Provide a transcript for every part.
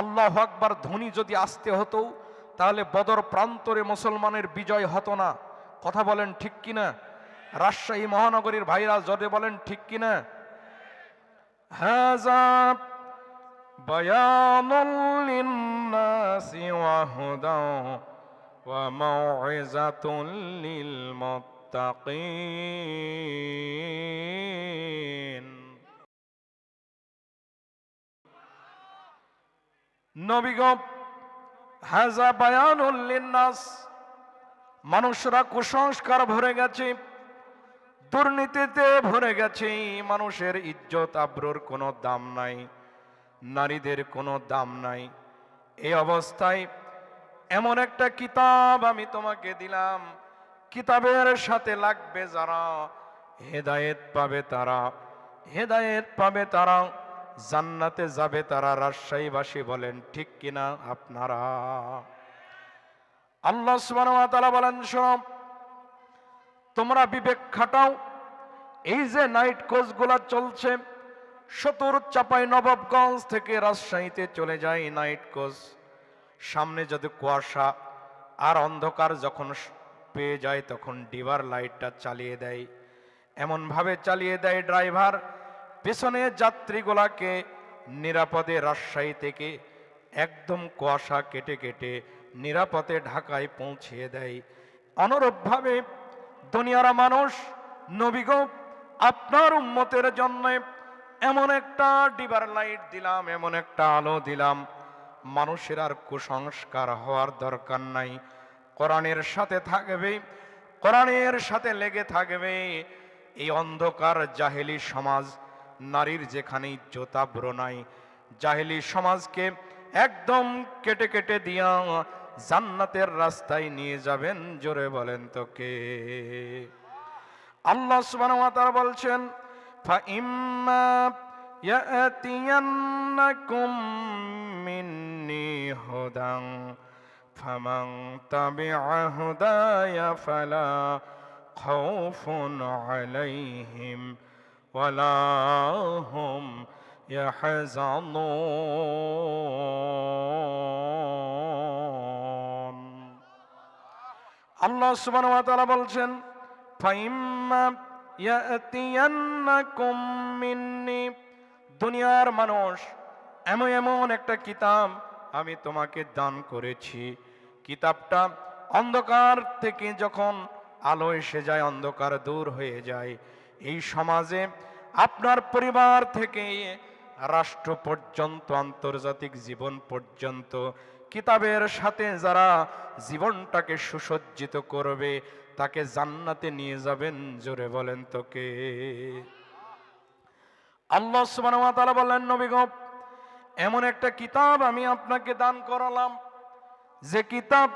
আল্লাহ আকবার ধ্বনি যদি আসতে হতো, তাহলে বদর প্রান্তরে মুসলমানের বিজয় হতো না। কথা বলেন ঠিক কিনা? রাজশাহী মহানগরীর ভাইরা জোরে বলেন ঠিক কিনা? লিন্নাসি বায়ানুল মানুষরা কুসংস্কার ভরে গেছে, দুর্নীতিতে ভরে গেছে, মানুষের ইজ্জত আব্রুর কোনো দাম নাই, নারীদের কোনো দাম নাই। এই অবস্থায় এমন একটা কিতাব আমি তোমাকে দিলাম, কিতাবের সাথে লাগবে যারা, হেদায়েত পাবে তারা, হেদায়েত পাবে তারা। জান্নাতে যাবে তারা রাজশাহীবাসী বলেন, ঠিক কিনা আপনারা? আল্লাহ তাআলা বলেন, শোনো, তোমরা বিবেক খাটাও, এই যে নাইট কোচগুলা চলছে, সতর চাপাই নবাবগঞ্জ থেকে রাজশাহীতে চলে যায় নাইট কোচ। সামনে যদি কুয়াশা আর অন্ধকার যখন পেয়ে যায়, তখন ডিভার লাইটটা চালিয়ে দেয়। এমনভাবে চালিয়ে দেয় ড্রাইভার পেছনে যাত্রীগুলাকে নিরাপদে রাজশাহী থেকে একদম কুয়াশা কেটে কেটে নিরাপদে ঢাকায় পৌঁছিয়ে দেয়। অনুরূপভাবে দুনিয়ার মানুষ নবীগ আপনার উম্মতের জন্য এমন একটা ডিবার লাইট দিলাম, এমন একটা আলো দিলাম। মানুষের আর কুসংস্কার হওয়ার দরকার নাই। কোরআনের সাথে থাকবে, কোরআনের সাথে লেগে থাকবে এই অন্ধকার জাহেলি সমাজ। নারীর যেখানে জোতা ব্রনাই জাহেলি সমাজকে একদম কেটে কেটে দিয়া জান্নাতের রাস্তায় নিয়ে যাবেন, জোরে বলেন তো কে? আল্লাহ সুবানা বলছেন ফালা খাউফুন আলাইহিম ولا هم يحزنون আল্লাহ সুবহানাহু ওয়া তাআলা বলছেন ফাইম্মা ইয়াতিয়ান্নাকুম মিন্নি দুনিয়ার মানুষ এমন এমন একটা কিতাব আমি তোমাকে দান করেছি কিতাবটা অন্ধকার থেকে যখন আলো এসে যায় অন্ধকার দূর হয়ে যায় এই সমাজে আপনার পরিবার থেকে রাষ্ট্র পর্যন্ত, আন্তর্জাতিক জীবন পর্যন্ত, কিতাবের সাথে যারা জীবনটাকে সুসজ্জিত করবে, তাকে জান্নাতে নিয়ে যাবেন, জোরে বলেন তোকে। আল্লাহ সুবহানাহু ওয়া তাআলা বললেন, নবী গো, এমন একটা কিতাব আমি আপনাকে দান করালাম। যে কিতাব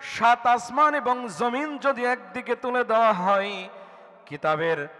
সাত আসমান এবং জমিন যদি একদিকে তুলে দেওয়া হয়, কিতাবের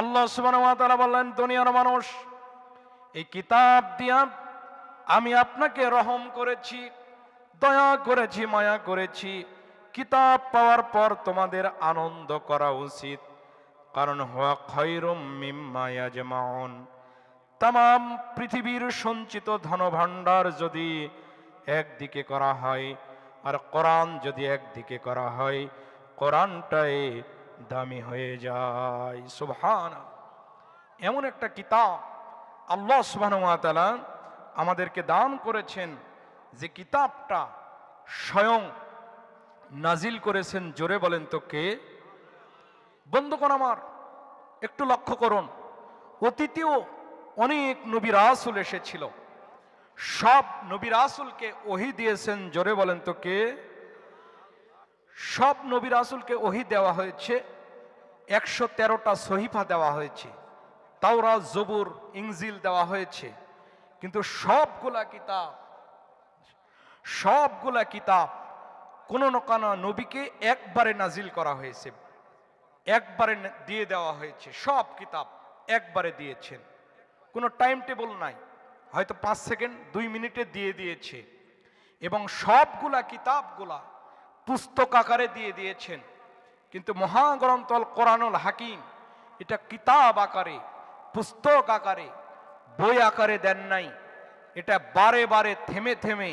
আল্লাহ ওয়া বললেন, দুনিয়ার মানুষ, এই কিতাব দিয়া আমি আপনাকে রহম করেছি, দয়া করেছি, মায়া করেছি। কিতাব পাওয়ার পর তোমাদের আনন্দ করা উচিত। কারণ হওয়া খৈরম তাম পৃথিবীর সঞ্চিত ধনভাণ্ডার যদি একদিকে করা হয়, আর কোরআন যদি একদিকে করা হয়, কোরআনটাই দামি হয়ে যায়। সুবহান এমন একটা কিতাব আল্লাহ ওয়া আমাদেরকে দান করেছেন যে কিতাবটা স্বয়ং নাজিল করেছেন। জোরে বলেন তো কে? আমার, একটু লক্ষ্য করুন, অতীতেও অনেক নবী রাসুল এসেছিল। সব নবী রাসুলকে ওহি দিয়েছেন। জোরে বলেন তো কে? সব নবী রাসুলকে ওহি দেওয়া হয়েছে, একশো তেরোটা সহিফা দেওয়া হয়েছে তাওরা জবুর ইংজিল দেওয়া হয়েছে, কিন্তু সবগুলা কিতাব সবগুলা কিতাব কোন না কোনো নবীকে একবারে নাজিল করা হয়েছে, একবারে দিয়ে দেওয়া হয়েছে, সব কিতাব একবারে দিয়েছেন। কোনো টাইম টেবল নাই, হয়তো পাঁচ সেকেন্ড, দুই মিনিটে দিয়ে দিয়েছে, এবং সবগুলা কিতাবগুলা পুস্তক আকারে দিয়ে দিয়েছেন। কিন্তু মহাগ্রন্থল কোরআনুল হাকিম এটা কিতাব আকারে, পুস্তক আকারে, বই আকারে দেন নাই। এটা বারে বারে থেমে থেমে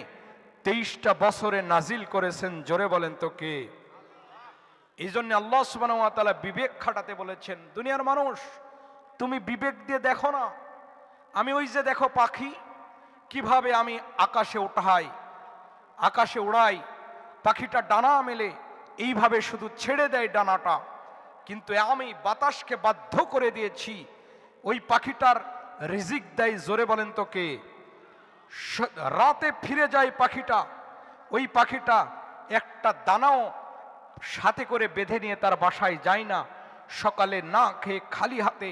তেইশটা বছরে নাজিল করেছেন, জোরে বলেন তো কে? এই জন্য আল্লাহ ওয়া বিবেক খাটাতে বলেছেন, দুনিয়ার মানুষ, তুমি বিবেক দিয়ে দেখো না। আমি ওই যে দেখো পাখি, কীভাবে আমি আকাশে উঠাই, আকাশে উড়াই পাখিটা ডানা মেলে, এইভাবে শুধু ছেড়ে দেয় ডানাটা। কিন্তু আমি বাতাসকে বাধ্য করে দিয়েছি, ওই পাখিটার রিজিক দেয় জোরে বলেন তো কে রাতে ফিরে যায় পাখিটা, ওই পাখিটা একটা দানাও সাথে করে বেঁধে নিয়ে তার বাসায় যায় না। সকালে না খেয়ে খালি হাতে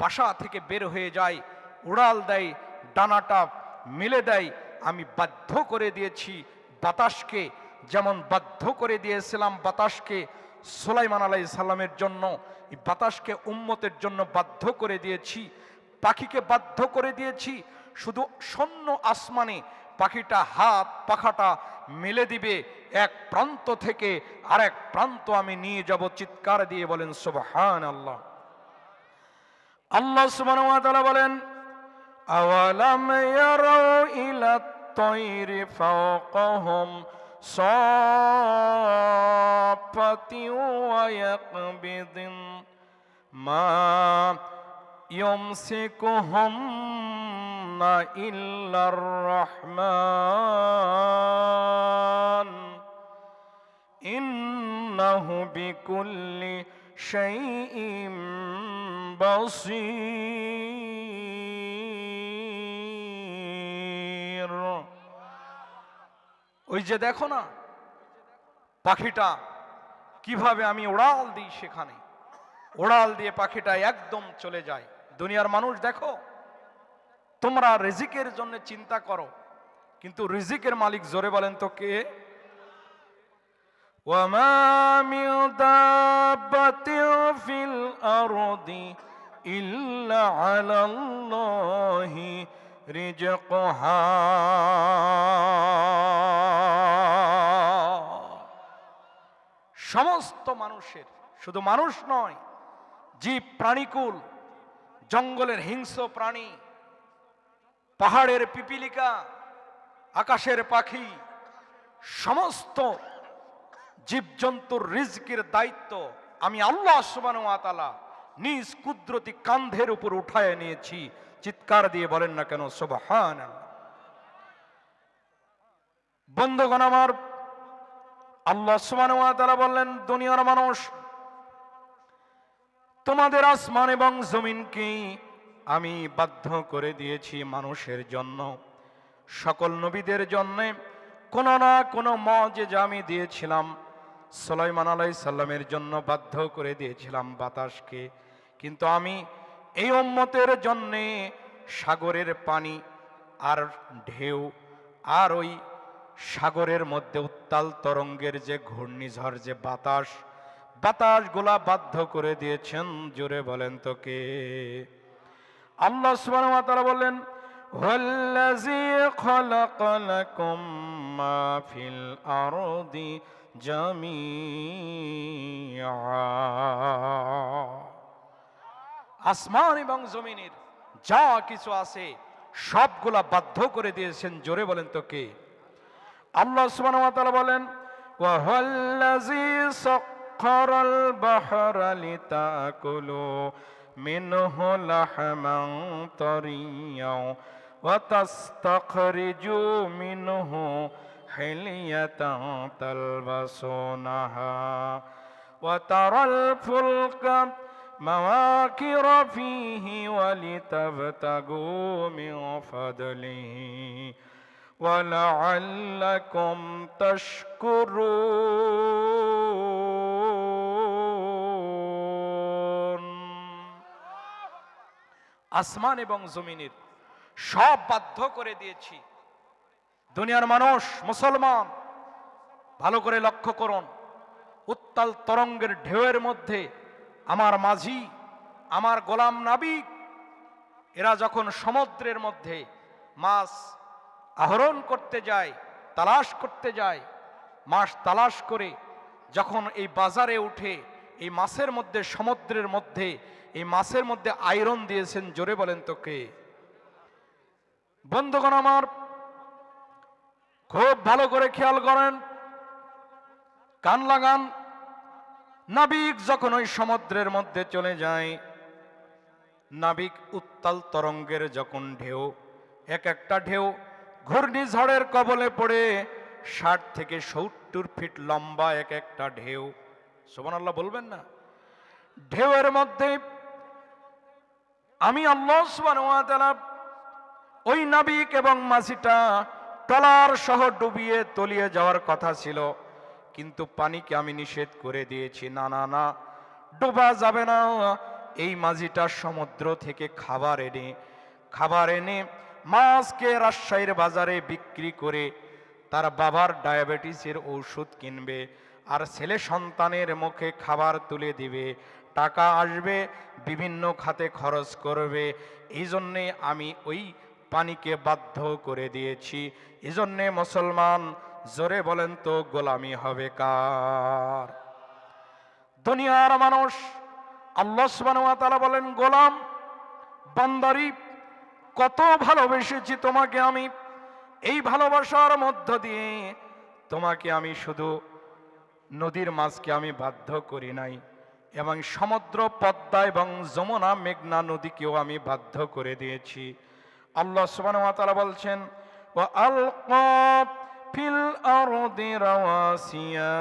বাসা থেকে বের হয়ে যায়, উড়াল দেয়, ডানাটা মেলে দেয়। আমি বাধ্য করে দিয়েছি বাতাসকে যেমন বাধ্য করে দিয়েছিলাম বাতাসকে সুলাইমান আলাই সাল্লামের জন্য বাতাসকে উম্মতের জন্য বাধ্য করে দিয়েছি, পাখিকে বাধ্য করে দিয়েছি, শুধু শূন্য আসমানে পাখিটা হাত, পাখাটা মেলে দিবে, এক প্রান্ত থেকে আরেক প্রান্ত আমি নিয়ে যাব চিৎকার দিয়ে বলেন সুবহান আল্লাহ আল্লাহ তাআলা বলেন, আওয়ালাম ইয়ারাউ ইলা তাইরি ফাওকাহুম صافة ويقبض ما يمسكهن إلا الرحمن إنه بكل شيء بصير ওই যে দেখো না পাখিটা কিভাবে আমি উড়াল দিই সেখানে ওড়াল দিয়ে পাখিটা একদম চলে যায় দুনিয়ার মানুষ দেখো তোমরা রিজিকের জন্য চিন্তা করো কিন্তু রিজিকের মালিক জোরে বলেন তো কে وما من دابة في الأرض إلا على الله রিজকহা। সমস্ত মানুষের, শুধু মানুষ নয়, জীব প্রাণীকুল, জঙ্গলের হিংস্র প্রাণী, পাহাড়ের পিপিলিকা, আকাশের পাখি, সমস্ত জীবজন্তুর রিজকির দায়িত্ব আমি আল্লাহ সুবান আতালা নিজ কুদরতি কান্ধের উপর উঠায় নিয়েছি। চিৎকার দিয়ে বলেন না কেন সুবহান বন্ধুগণ আমার, আল্লাহ সুবান তালা বললেন, দুনিয়ার মানুষ, তোমাদের আসমান এবং জমিনকে আমি বাধ্য করে দিয়েছি মানুষের জন্য, সকল নবীদের জন্য, কোনো না কোনো মজে আমি দিয়েছিলাম, সুলাইমান আলাই সাল্লামের জন্য বাধ্য করে দিয়েছিলাম বাতাসকে, কিন্তু আমি এই উম্মতের জন্যে সাগরের পানি আর ঢেউ আর ওই সাগরের মধ্যে উত্তাল তরঙ্গের যে ঘূর্ণিঝড়, যে বাতাস, বাতাসগুলা বাধ্য করে দিয়েছেন। জোরে বলেন তো কে? আল্লাহ তাআলা বললেন আরদি জামিআ। আসমান এবং জমিনের যা কিছু আছে সবগুলা বাধ্য করে দিয়েছেন। জোরে বলেন তো কে? আল্লাহ সুবহানাহু বলেন ওয়া হুয়াল্লাযী সাখখারাল বাহরা লিতাকুলু مواكر فيه ولتبتغوا من فضله ولعلكم تشكرون আসমান এবং জমিনের সব বাধ্য করে দিয়েছি দুনিয়ার মানুষ মুসলমান ভালো করে লক্ষ্য করুন উত্তাল তরঙ্গের ঢেউয়ের মধ্যে আমার মাঝি, আমার গোলাম নাবিক এরা যখন সমুদ্রের মধ্যে মাছ আহরণ করতে যায়, তালাশ করতে যায়, মাছ তালাশ করে যখন এই বাজারে উঠে, এই মাছের মধ্যে, সমুদ্রের মধ্যে, এই মাছের মধ্যে আয়রন দিয়েছেন, জোরে বলেন তোকে বন্ধুগণ আমার, খুব ভালো করে খেয়াল করেন, কান লাগান নাবিক যখন ওই সমুদ্রের মধ্যে চলে যায়, নাবিক উত্তাল তরঙ্গের যখন ঢেউ, এক একটা ঢেউ ঘূর্ণিঝড়ের কবলে পড়ে, ষাট থেকে সত্তর ফিট লম্বা এক একটা ঢেউ। সোমান আল্লাহ বলবেন না? ঢেউয়ের মধ্যে আমি আল্লাহ ওই নাবিক এবং মাঝিটা টলার সহ ডুবিয়ে তলিয়ে যাওয়ার কথা ছিল। কিন্তু পানিকে আমি নিষেধ করে দিয়েছি। না না না, ডোবা যাবে না। এই মাঝিটা সমুদ্র থেকে খাবার এনে খাবার এনে মাছকে রাজশাহীর বাজারে বিক্রি করে তার বাবার ডায়াবেটিসের ঔষধ কিনবে আর ছেলে সন্তানের মুখে খাবার তুলে দিবে। টাকা আসবে, বিভিন্ন খাতে খরচ করবে। এই জন্যে আমি ওই পানিকে বাধ্য করে দিয়েছি। এই জন্যে মুসলমান জোরে বলেন তো, গোলামি হবে কার? দুনিয়ার মানুষ, আল্লাহ তাআলা বলেন, গোলাম, বান্দারি, কত ভালোবেসেছি তোমাকে আমি। এই ভালোবাসার মধ্য দিয়ে তোমাকে আমি শুধু নদীর মাছকে আমি বাধ্য করি নাই, এবং সমুদ্র, পদ্মা এবং যমুনা, মেঘনা নদীকেও আমি বাধ্য করে দিয়েছি। আল্লাহ তাআলা বলছেন, ওয়া আলকা আরদি রাওয়াসিয়া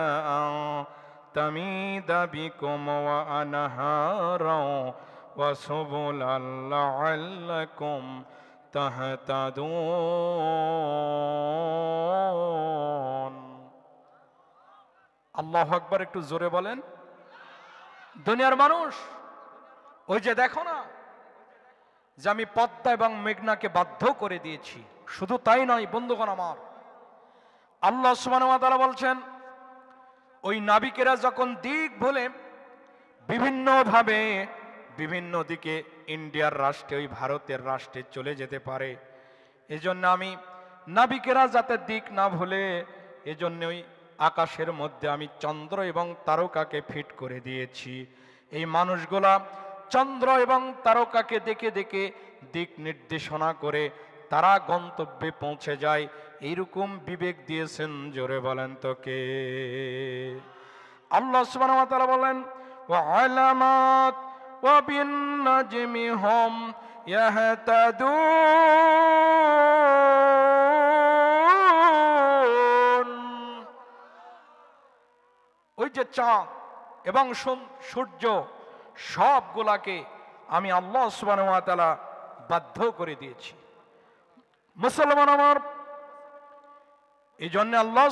তামিদা বিকুম ওয়া আনহারা ওয়া সুবুলাল লাআল্লাকুম তাহতাদুন। আল্লাহ আকবার একটু জোরে বলেন। দুনিয়ার মানুষ, ওই যে দেখো না, যে আমি পদ্মা এবং মেঘনাকে বাধ্য করে দিয়েছি। শুধু তাই নয়, বন্ধুগণ আমার আল্লাহ ওয়া বলছেন, ওই নাবিকেরা যখন দিক ভুলে বিভিন্নভাবে বিভিন্ন দিকে ইন্ডিয়ার রাষ্ট্রে, ওই ভারতের রাষ্ট্রে চলে যেতে পারে। এজন্য আমি নাবিকেরা যাতে দিক না ভুলে ওই আকাশের মধ্যে আমি চন্দ্র এবং তারকাকে ফিট করে দিয়েছি। এই মানুষগুলা চন্দ্র এবং তারকাকে দেখে দেখে দিক নির্দেশনা করে তারা গন্তব্যে পৌঁছে যায়। এইরকম বিবেক দিয়েছেন, জোরে বলেন তোকে আল্লাহ সুবহানাহু বলেন ওই যে চাঁদ এবং সূর্য সবগুলাকে আমি আল্লাহ তাআলা বাধ্য করে দিয়েছি। মুসলমান আমার। এই জন্য আল্লাহ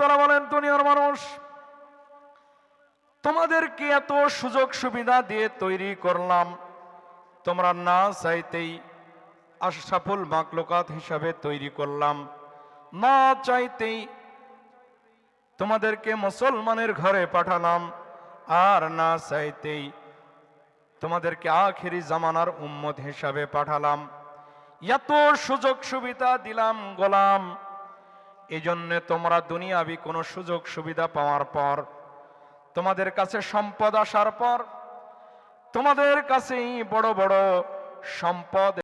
তাআলা বলেন, দুনিয়ার মানুষ, তোমাদেরকে এত সুযোগ সুবিধা দিয়ে তৈরি করলাম, তোমরা না চাইতেই আশরাফুল মাকলোকাত হিসাবে তৈরি করলাম, না চাইতেই তোমাদেরকে মুসলমানের ঘরে পাঠালাম, আর না চাইতেই তোমাদেরকে আখেরি জামানার উম্মত হিসাবে পাঠালাম। এত সুযোগ সুবিধা দিলাম, গোলাম। এই জন্যে তোমরা দুনিয়াবি কোনো সুযোগ সুবিধা পাওয়ার পর, তোমাদের কাছে সম্পদ আসার পর, তোমাদের কাছেই বড় বড় সম্পদ